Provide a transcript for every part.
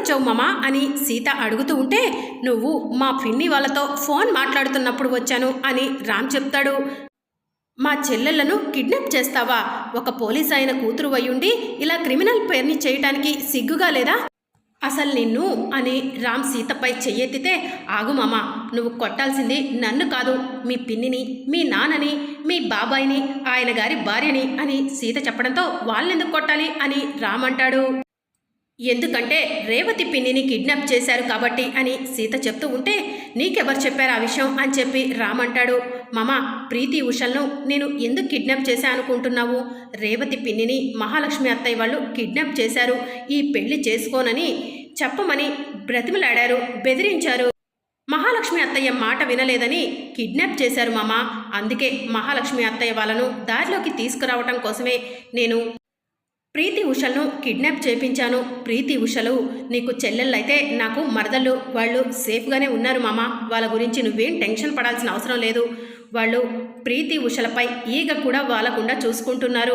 ఎప్పుడొచ్చావు మామా? అని సీత అడుగుతూ ఉంటే నువ్వు మా పిన్ని వాళ్ళతో ఫోన్ మాట్లాడుతున్నప్పుడు వచ్చాను అని రామ్ చెప్తాడు. మా చెల్లెళ్ళను కిడ్నాప్ చేస్తావా? ఒక పోలీస్ ఆయన కూతురు అయ్యుండి ఇలా క్రిమినల్ పేరుని చేయటానికి సిగ్గుగా లేదా? అసలు నిన్ను అని రామ్ సీతపై చెయ్యెత్తితే ఆగు మామ నువ్వు కొట్టాల్సింది నన్ను కాదు మీ పిన్నిని మీ నాన్నని మీ బాబాయిని ఆయన గారి భార్యని అని సీత చెప్పడంతో వాళ్ళెందుకు కొట్టాలి? అని రామ్ అంటాడు. ఎందుకంటే రేవతి పిన్నిని కిడ్నాప్ చేశారు కాబట్టి అని సీత చెప్తూ ఉంటే నీకెవరు చెప్పారు ఆ విషయం అని చెప్పి రామ్ అంటాడు. ప్రీతి ఉషల్ను నేను ఎందుకు కిడ్నాప్ చేశా అనుకుంటున్నావు? రేవతి పిన్నిని మహాలక్ష్మి అత్తయ్య వాళ్ళు కిడ్నాప్ చేశారు. ఈ పెళ్ళి చేసుకోనని చెప్పమని బ్రతిమలాడారు బెదిరించారు. మహాలక్ష్మి అత్తయ్య మాట వినలేదని కిడ్నాప్ చేశారు మామ. అందుకే మహాలక్ష్మి అత్తయ్య వాళ్ళను దారిలోకి తీసుకురావటం కోసమే నేను ప్రీతి ఉషలను కిడ్నాప్ చేపించాను. ప్రీతి ఉషలు నీకు చెల్లెళ్ళైతే నాకు మరదళ్ళు వాళ్ళు సేఫ్గానే ఉన్నారు మామ. వాళ్ళ గురించి నువ్వేం టెన్షన్ పడాల్సిన అవసరం లేదు. వాళ్ళు ప్రీతి ఉషలపై ఈగ కూడా వాళ్ళకుండా చూసుకుంటున్నారు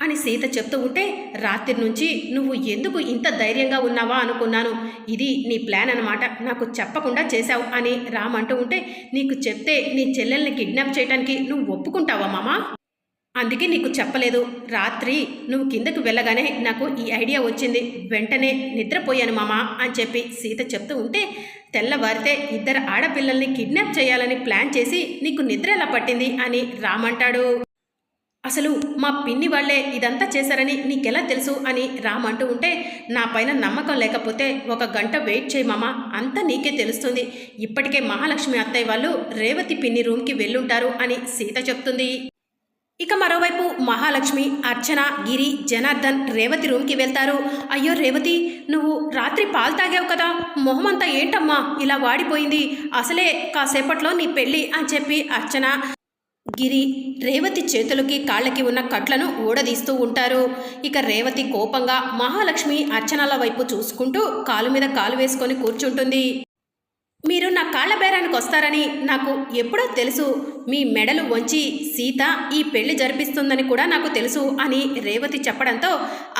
అని సీత చెప్తూ ఉంటే రాత్రి నుంచి నువ్వు ఎందుకు ఇంత ధైర్యంగా ఉన్నావా అనుకున్నాను. ఇది నీ ప్లాన్ అనమాట నాకు చెప్పకుండా చేశావు అని రామ్ అంటూ ఉంటే నీకు చెప్తే నీ చెల్లెల్ని కిడ్నాప్ చేయడానికి నువ్వు ఒప్పుకుంటావా మామా? అందుకే నీకు చెప్పలేదు. రాత్రి నువ్వు కిందకు వెళ్ళగానే నాకు ఈ ఐడియా వచ్చింది. వెంటనే నిద్రపోయాను మామా అని చెప్పి సీత చెప్తూ ఉంటే తెల్లవారితే ఇద్దరు ఆడపిల్లల్ని కిడ్నాప్ చేయాలని ప్లాన్ చేసి నీకు నిద్ర ఎలా పట్టింది అని రామంటాడు అసలు మా పిన్ని వాళ్ళే ఇదంతా చేశారని నీకెలా తెలుసు అని రామ్ అంటూ ఉంటే నా పైన నమ్మకం లేకపోతే ఒక గంట వెయిట్ చేయి మామ. అంతా నీకే తెలుస్తుంది. ఇప్పటికే మహాలక్ష్మి అత్తయ్య వాళ్ళు రేవతి పిన్ని రూమ్కి వెళ్ళుంటారు అని సీత చెప్తుంది. ఇక మరోవైపు మహాలక్ష్మి అర్చన గిరి జనార్దన్ రేవతి రూమ్కి వెళ్తారు. అయ్యో రేవతి నువ్వు రాత్రి పాలు తాగావు కదా. మొహమంతా ఏంటమ్మా? ఇలా వాడిపోయింది. అసలే కాసేపట్లో నీ పెళ్ళి అని చెప్పి అర్చన గిరి రేవతి చేతులకి కాళ్ళకి ఉన్న కట్లను ఊడదీస్తూ ఉంటారు. ఇక రేవతి కోపంగా మహాలక్ష్మి అర్చనల వైపు చూసుకుంటూ కాలు మీద కాలు వేసుకొని కూర్చుంటుంది. మీరు నా కాళ్ళ బేరానికి వస్తారని నాకు ఎప్పుడో తెలుసు. మీ మెడలు వంచి సీత ఈ పెళ్ళి జరిపిస్తుందని కూడా నాకు తెలుసు అని రేవతి చెప్పడంతో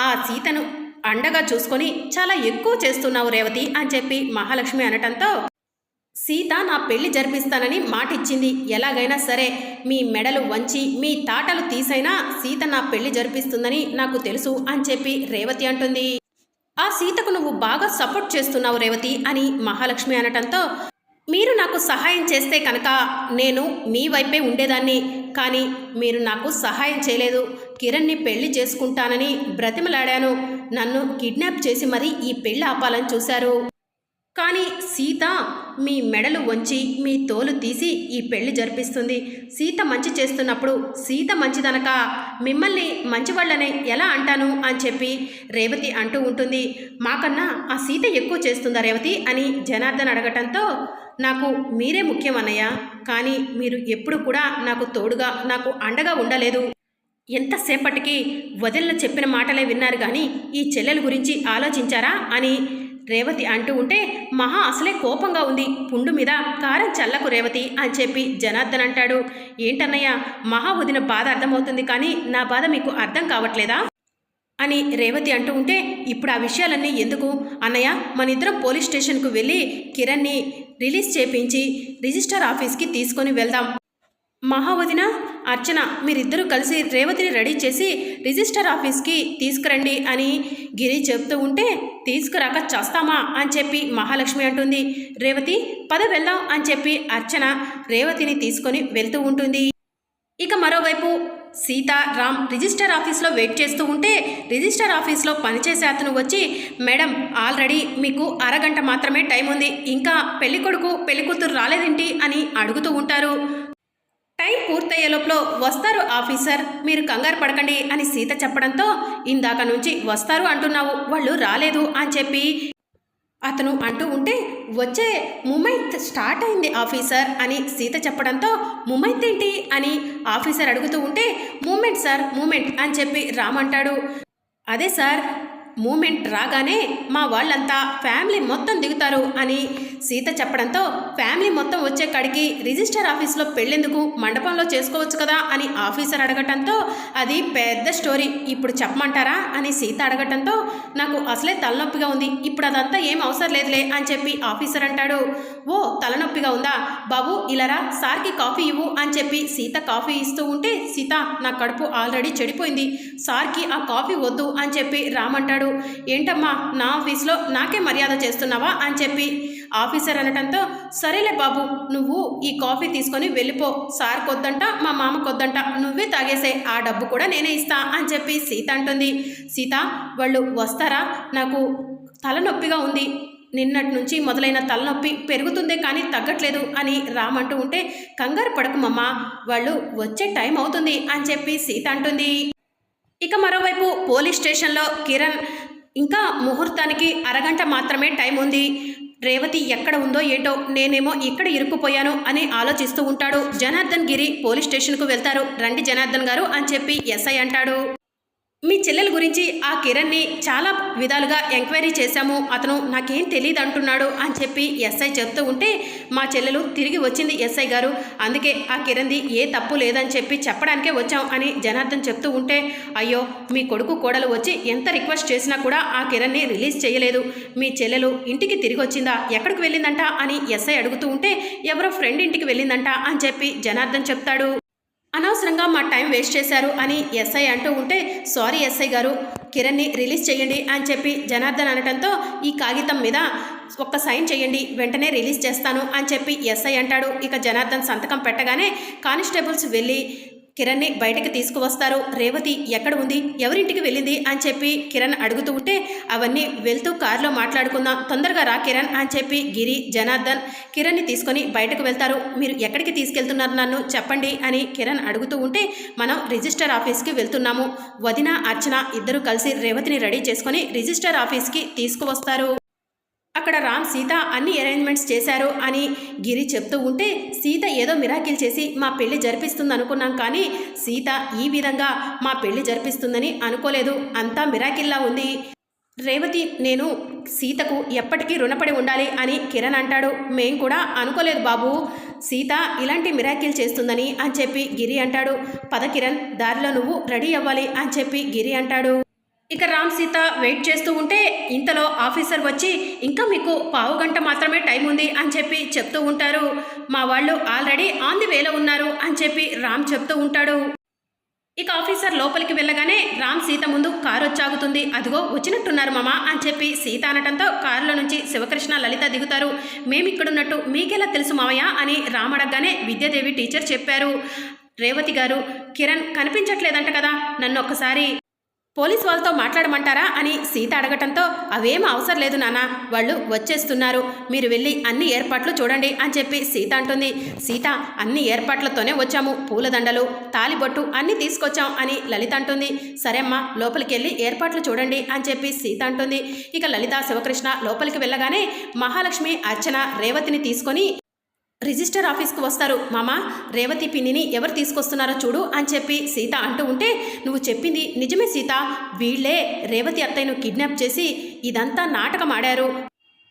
ఆ సీతను అండగా చూసుకొని చాలా ఎక్కువ చేస్తున్నావు రేవతి అని చెప్పి మహాలక్ష్మి అనటంతో సీత నా పెళ్ళి జరిపిస్తానని మాటిచ్చింది. ఎలాగైనా సరే మీ మెడలు వంచి మీ తాటలు తీసైనా సీత నా పెళ్ళి జరిపిస్తుందని నాకు తెలుసు అని చెప్పి రేవతి అంటుంది. ఆ సీతకు నువ్వు బాగా సపోర్ట్ చేస్తున్నావు రేవతి అని మహాలక్ష్మి అనటంతో మీరు నాకు సహాయం చేస్తే కనుక నేను మీ వైపే ఉండేదాన్ని కానీ మీరు నాకు సహాయం చేయలేదు. కిరణ్ని పెళ్ళి చేసుకుంటానని బ్రతిమలాడాను. నన్ను కిడ్నాప్ చేసి మరీ ఈ పెళ్ళి ఆపాలని చూశారు. కానీ సీత మీ మెడలు వంచి మీ తోలు తీసి ఈ పెళ్ళి జరిపిస్తుంది. సీత మంచి చేస్తున్నప్పుడు సీత మంచిదనక మిమ్మల్ని మంచివాళ్ళని ఎలా అంటాను అని చెప్పి రేవతి అంటూ ఉంటుంది. మాకన్నా ఆ సీత ఎక్కువ చేస్తుందా రేవతి అని జనార్దన్ అడగటంతో నాకు మీరే ముఖ్యం అన్నయ్య కానీ మీరు ఎప్పుడు కూడా నాకు తోడుగా నాకు అండగా ఉండలేదు. ఎంతసేపటికి వదిలిన చెప్పిన మాటలే విన్నారు కానీ ఈ చెల్లెల గురించి ఆలోచించారా అని రేవతి అంటూ ఉంటే మహా అసలే కోపంగా ఉంది. పుండు మీద కారం చల్లకు రేవతి అని చెప్పి జనార్దన్ అంటాడు. ఏంటన్నయ్య మహా వదిన బాధ అర్థమవుతుంది కానీ నా బాధ మీకు అర్థం కావట్లేదా? అని రేవతి అంటూ ఉంటే ఇప్పుడు ఆ విషయాలన్నీ ఎందుకు? అన్నయ్య మన ఇద్దరం పోలీస్ స్టేషన్కు వెళ్ళి కిరణ్ని రిలీజ్ చేపించి రిజిస్టర్ ఆఫీస్కి తీసుకొని వెళ్దాం. మహావదిన అర్చన మీరిద్దరూ కలిసి రేవతిని రెడీ చేసి రిజిస్టర్ ఆఫీస్కి తీసుకురండి అని గిరి చెప్తూ ఉంటే తీసుకురాక చేస్తామా? అని చెప్పి మహాలక్ష్మి అంటుంది. రేవతి పద వెళ్దాం అని చెప్పి అర్చన రేవతిని తీసుకొని వెళ్తూ ఉంటుంది. ఇక మరోవైపు సీత రామ్ రిజిస్టర్ ఆఫీస్లో వెయిట్ చేస్తూ ఉంటే రిజిస్టర్ ఆఫీస్లో పనిచేసే అతను వచ్చి మేడం ఆల్రెడీ మీకు అరగంట మాత్రమే టైం ఉంది ఇంకా పెళ్ళికొడుకు పెళ్ళికూతురు రాలేదేంటి? అని అడుగుతూ ఉంటారు. లోపల వస్తారు ఆఫీసర్. మీరు కంగారు పడకండి అని సీత చెప్పడంతో ఇందాక నుంచి వస్తారు అంటున్నావు వాళ్ళు రాలేదు అని చెప్పి అతను అంటూ ఉంటే వచ్చే మూమెంట్ స్టార్ట్ అయింది ఆఫీసర్ అని సీత చెప్పడంతో ముమైత్ ఏంటి? అని ఆఫీసర్ అడుగుతూ ఉంటే మూమెంట్ సార్ మూమెంట్ అని చెప్పి రామ్ అంటాడు. అదే సార్ మూమెంట్ రాగానే మా వాళ్ళంతా ఫ్యామిలీ మొత్తం దిగుతారు అని సీత చెప్పడంతో ఫ్యామిలీ మొత్తం వచ్చే కాడికి రిజిస్టర్ ఆఫీస్లో పెళ్ళెందుకు మండపంలో చేసుకోవచ్చు కదా అని ఆఫీసర్ అడగటంతో అది పెద్ద స్టోరీ ఇప్పుడు చెప్పమంటారా అని సీత అడగటంతో నాకు అసలే తలనొప్పిగా ఉంది ఇప్పుడు అదంతా ఏం అవసరం లేదులే అని చెప్పి ఆఫీసర్ అంటాడు. ఓ తలనొప్పిగా ఉందా? బాబు ఇలారా సార్కి కాఫీ ఇవ్వు అని చెప్పి సీత కాఫీ ఇస్తూ ఉంటే సీత నా కడుపు ఆల్రెడీ చెడిపోయింది సార్కి ఆ కాఫీ వద్దు అని చెప్పి రామంటాడు. ఏంటమ్మా నా ఆఫీస్లో నాకే మర్యాద చేస్తున్నావా? అని చెప్పి ఆఫీసర్ అనటంతో సరేలే బాబు నువ్వు ఈ కాఫీ తీసుకొని వెళ్ళిపో. సార్ కొద్దంట మా మామ కొద్దంట. నువ్వే తాగేసే ఆ డబ్బు కూడా నేనే ఇస్తా. అని చెప్పి సీత అంటుంది. సీత వాళ్ళు వస్తారా? నాకు తలనొప్పిగా ఉంది. నిన్నటి నుంచి మొదలైన తలనొప్పి పెరుగుతుందే కానీ తగ్గట్లేదు అని రామంటూ ఉంటే కంగారు పడకమమ్మ వాళ్ళు వచ్చే టైం అవుతుంది అని చెప్పి సీత అంటుంది. ఇక మరోవైపు పోలీస్ స్టేషన్లో కిరణ్ ఇంకా ముహూర్తానికి అరగంట మాత్రమే టైం ఉంది. రేవతి ఎక్కడ ఉందో ఏటో నేనేమో ఇక్కడ ఇరుక్కుపోయాను అని ఆలోచిస్తూ ఉంటాడు. జనార్దన్ గిరి పోలీస్ స్టేషన్కు వెళ్తారు. రండి జనార్దన్ గారు అని చెప్పి ఎస్ఐ అంటాడు. మీ చెల్లెల గురించి ఆ కిరణ్ని చాలా విధాలుగా ఎంక్వైరీ చేశాము. అతను నాకేం తెలియదు అంటున్నాడు అని చెప్పి ఎస్ఐ చెప్తూ ఉంటే మా చెల్లెలు తిరిగి వచ్చింది ఎస్ఐ గారు. అందుకే ఆ కిరణ్ది ఏ తప్పు లేదని చెప్పి చెప్పడానికే వచ్చాం అని జనార్దన్ చెప్తూ ఉంటే అయ్యో మీ కొడుకు కోడలు వచ్చి ఎంత రిక్వెస్ట్ చేసినా కూడా ఆ కిరణ్ని రిలీజ్ చేయలేదు. మీ చెల్లెలు ఇంటికి తిరిగి వచ్చిందా? ఎక్కడికి వెళ్ళిందంట? అని ఎస్ఐ అడుగుతూ ఉంటే ఎవరో ఫ్రెండ్ ఇంటికి వెళ్ళిందంట అని చెప్పి జనార్దన్ చెప్తాడు. అనవసరంగా మా టైం వేస్ట్ చేశారు అని ఎస్ఐ అంటూ ఉంటే సారీ ఎస్ఐ గారు కిరణ్ని రిలీజ్ చేయండి అని చెప్పి జనార్దన్ అనటంతో ఈ కాగితం మీద ఒక్క సైన్ చేయండి వెంటనే రిలీజ్ చేస్తాను అని చెప్పి ఎస్ఐ అంటాడు. ఇక జనార్దన్ సంతకం పెట్టగానే కానిస్టేబుల్స్ వెళ్ళి కిరణ్ని బయటకు తీసుకువస్తారు. రేవతి ఎక్కడ ఉంది? ఎవరింటికి వెళ్ళింది? అని చెప్పి కిరణ్ అడుగుతూ ఉంటే అవన్నీ వెళ్తూ కారులో మాట్లాడుకుందాం. తొందరగా రా కిరణ్ అని చెప్పి గిరి జనార్దన్ కిరణ్ని తీసుకొని బయటకు వెళ్తారు. మీరు ఎక్కడికి తీసుకెళ్తున్నారు నన్ను? చెప్పండి అని కిరణ్ అడుగుతూ ఉంటే మనం రిజిస్టర్ ఆఫీస్కి వెళ్తున్నాము. వదిన అర్చన ఇద్దరు కలిసి రేవతిని రెడీ చేసుకొని రిజిస్టర్ ఆఫీస్కి తీసుకువస్తారు. అక్కడ రామ్ సీత అన్ని అరేంజ్మెంట్స్ చేశారు అని గిరి చెప్తూ ఉంటే సీత ఏదో మిరాకిల్ చేసి మా పెళ్ళి జరిపిస్తుంది అనుకున్నాం కానీ సీత ఈ విధంగా మా పెళ్ళి జరిపిస్తుందని అనుకోలేదు. అంతా మిరాకిల్లా ఉంది. రేవతి నేను సీతకు ఎప్పటికీ రుణపడి ఉండాలి అని కిరణ్ అంటాడు. మేం కూడా అనుకోలేదు బాబు. సీత ఇలాంటి మిరాకిల్ చేస్తుందని అని చెప్పి గిరి అంటాడు. పద కిరణ్ దారిలో నువ్వు రెడీ అవ్వాలి అని చెప్పి గిరి అంటాడు. ఇక రామ్ సీత వెయిట్ చేస్తూ ఉంటే ఇంతలో ఆఫీసర్ వచ్చి ఇంకా మీకు పావు గంట మాత్రమే టైం ఉంది అని చెప్పి చెప్తూ ఉంటారు. మా వాళ్ళు ఆల్రెడీ ఆన్ ది వేలో ఉన్నారు అని చెప్పి రామ్ చెప్తూ ఉంటాడు. ఇక ఆఫీసర్ లోపలికి వెళ్ళగానే రామ్ సీత ముందు కారు వచ్చాగుతుంది. అదిగో వచ్చినట్టున్నారు మామ అని చెప్పి సీత అనటంతో కారులో నుంచి శివకృష్ణ లలిత దిగుతారు. మేమిక్కడున్నట్టు మీకెలా తెలుసు మామయ్య అని రామ్ అడగగానే విద్యాదేవి టీచర్ చెప్పారు. రేవతి గారు కిరణ్ కనిపించట్లేదంట కదా నన్ను ఒక్కసారి పోలీస్ వాళ్ళతో మాట్లాడమంటారా అని సీత అడగటంతో అవేం అవసరం లేదు నాన్న వాళ్ళు వచ్చేస్తున్నారు. మీరు వెళ్ళి అన్ని ఏర్పాట్లు చూడండి అని చెప్పి సీత అంటుంది. సీత అన్ని ఏర్పాట్లతోనే వచ్చాము. పూలదండలు తాలిబొట్టు అన్నీ తీసుకొచ్చాం అని లలిత అంటుంది. సరే అమ్మా లోపలికి వెళ్ళి ఏర్పాట్లు చూడండి అని చెప్పి సీత అంటుంది. ఇక లలిత శివకృష్ణ లోపలికి వెళ్ళగానే మహాలక్ష్మి అర్చన రేవతిని తీసుకొని రిజిస్టర్ ఆఫీస్కి వస్తారు. మామ రేవతి పిన్నిని ఎవరు తీసుకొస్తున్నారో చూడు అని చెప్పి సీత అంటూ ఉంటే నువ్వు చెప్పింది నిజమే సీత. వీళ్ళే రేవతి అత్తయ్యను కిడ్నాప్ చేసి ఇదంతా నాటకం ఆడారు.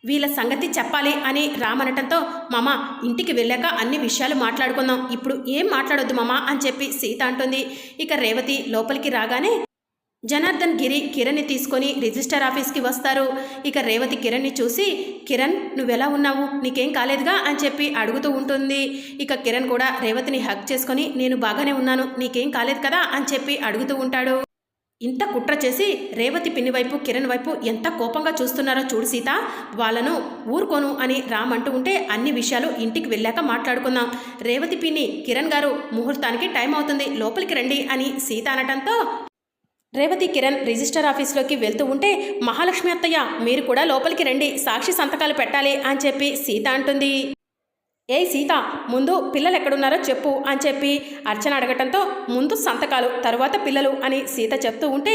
వీళ్ళ సంగతి చెప్పాలి అని రామనటంతో మామ ఇంటికి వెళ్ళాక అన్ని విషయాలు మాట్లాడుకుందాం. ఇప్పుడు ఏం మాట్లాడొద్దు మామ అని చెప్పి సీత అంటుంది. ఇక రేవతి లోపలికి రాగానే జనార్దన్ గిరి కిరణ్ని తీసుకొని రిజిస్టర్ ఆఫీస్కి వస్తారు. ఇక రేవతి కిరణ్ని చూసి కిరణ్ నువ్వెలా ఉన్నావు? నీకేం కాలేదుగా? అని చెప్పి అడుగుతూ ఉంటుంది. ఇక కిరణ్ కూడా రేవతిని హక్ చేసుకొని నేను బాగానే ఉన్నాను నీకేం కాలేదు కదా? అని చెప్పి అడుగుతూ ఉంటాడు. ఇంత కుట్ర చేసి రేవతి పిన్ని వైపు కిరణ్ వైపు ఎంత కోపంగా చూస్తున్నారో చూడు సీత. వాళ్ళను ఊరుకోను అని రామ్ అంటూ ఉంటే అన్ని విషయాలు ఇంటికి వెళ్ళాక మాట్లాడుకుందాం. రేవతి పిన్ని కిరణ్ గారు ముహూర్తానికి టైం అవుతుంది లోపలికి రండి అని సీత అనటంతో రేవతి కిరణ్ రిజిస్టర్ ఆఫీస్లోకి వెళ్తూ ఉంటే మహాలక్ష్మి అత్తయ్య మీరు కూడా లోపలికి రండి సాక్షి సంతకాలు పెట్టాలి అని చెప్పి సీత అంటుంది. ఏ సీత ముందు పిల్లలు ఎక్కడున్నారో చెప్పు అని చెప్పి అర్చన అడగటంతో ముందు సంతకాలు తరువాత పిల్లలు అని సీత చెప్తూ ఉంటే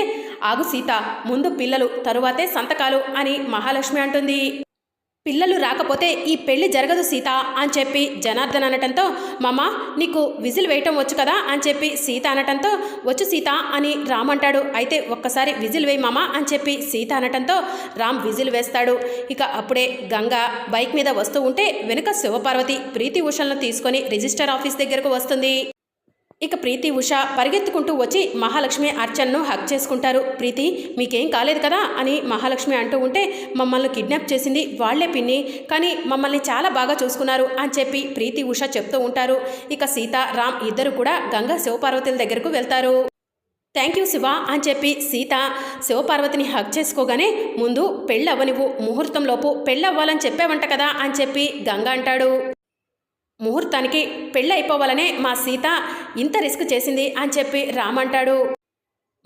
ఆగు సీత ముందు పిల్లలు తరువాతే సంతకాలు అని మహాలక్ష్మి అంటుంది. పిల్లలు రాకపోతే ఈ పెళ్ళి జరగదు సీత అని చెప్పి జనార్దన్ అనటంతో మామ నీకు విజిల్ వేయటం వచ్చు కదా? అని చెప్పి సీత అనటంతో వచ్చు సీత అని రామ్ అంటాడు. అయితే ఒక్కసారి విజిల్ వేయి మామ అని చెప్పి సీత అనటంతో రామ్ విజిల్ వేస్తాడు. ఇక అప్పుడే గంగ బైక్ మీద వస్తూ ఉంటే వెనుక శివపార్వతి ప్రీతి ఉషలను తీసుకొని రిజిస్టర్ ఆఫీస్ దగ్గరకు వస్తుంది. ఇక ప్రీతి ఉష పరిగెత్తుకుంటూ వచ్చి మహాలక్ష్మి అర్చన్ను హక్ చేసుకుంటారు. ప్రీతి మీకేం కాలేదు కదా అని మహాలక్ష్మి అంటూ ఉంటే మమ్మల్ని కిడ్నాప్ చేసింది వాళ్ళే పిన్ని కానీ మమ్మల్ని చాలా బాగా చూసుకున్నారు అని చెప్పి ప్రీతి ఉష చెప్తూ ఉంటారు. ఇక సీత రామ్ ఇద్దరు కూడా గంగా శివపార్వతుల దగ్గరకు వెళ్తారు. థ్యాంక్ యూ శివ అని చెప్పి సీత శివపార్వతిని హక్ చేసుకోగానే ముందు పెళ్ళవ్వనివ్వు ముహూర్తంలోపు పెళ్ళవ్వాలని చెప్పావంట కదా అని చెప్పి గంగ అంటాడు. ముహూర్తానికి పెళ్ళి అయిపోవాలనే మా సీత ఇంత రిస్క్ చేసింది అని చెప్పి రామ్ అంటాడు.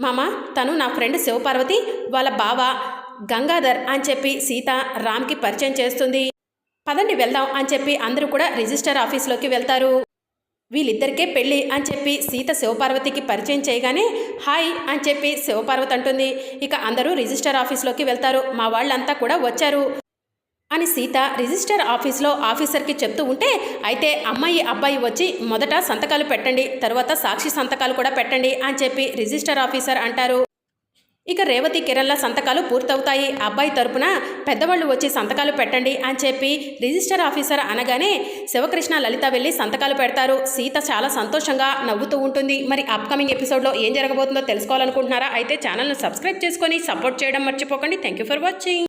మామ తను నా ఫ్రెండ్ శివపార్వతి వాళ్ళ బావ గంగాధర్ అని చెప్పి సీత రామ్కి పరిచయం చేస్తుంది. పదండి వెళ్దాం అని చెప్పి అందరూ కూడా రిజిస్టర్ ఆఫీస్లోకి వెళ్తారు. వీళ్ళిద్దరికే పెళ్ళి అని చెప్పి సీత శివపార్వతికి పరిచయం చేయగానే హాయ్ అని చెప్పి శివపార్వతి అంటుంది. ఇక అందరూ రిజిస్టర్ ఆఫీస్లోకి వెళ్తారు. మా వాళ్ళంతా కూడా వచ్చారు. అని సీత రిజిస్టర్ ఆఫీస్లో ఆఫీసర్కి చెప్తూ ఉంటే అయితే అమ్మాయి అబ్బాయి వచ్చి మొదట సంతకాలు పెట్టండి తర్వాత సాక్షి సంతకాలు కూడా పెట్టండి అని చెప్పి రిజిస్టర్ ఆఫీసర్ అంటారు. ఇక రేవతి కిరణ్ల సంతకాలు పూర్తవుతాయి. అబ్బాయి తరపున పెద్దవాళ్ళు వచ్చి సంతకాలు పెట్టండి అని చెప్పి రిజిస్టర్ ఆఫీసర్ అనగానే శివకృష్ణ లలిత వెళ్ళి సంతకాలు పెడతారు. సీత చాలా సంతోషంగా నవ్వుతూ ఉంటుంది. మరి అప్కమింగ్ ఎపిసోడ్లో ఏం జరగబోతుందో తెలుసుకోవాలనుకుంటున్నారా? అయితే ఛానల్ను సబ్స్క్రైబ్ చేసుకొని సపోర్ట్ చేయడం మర్చిపోకండి. Thank you for watching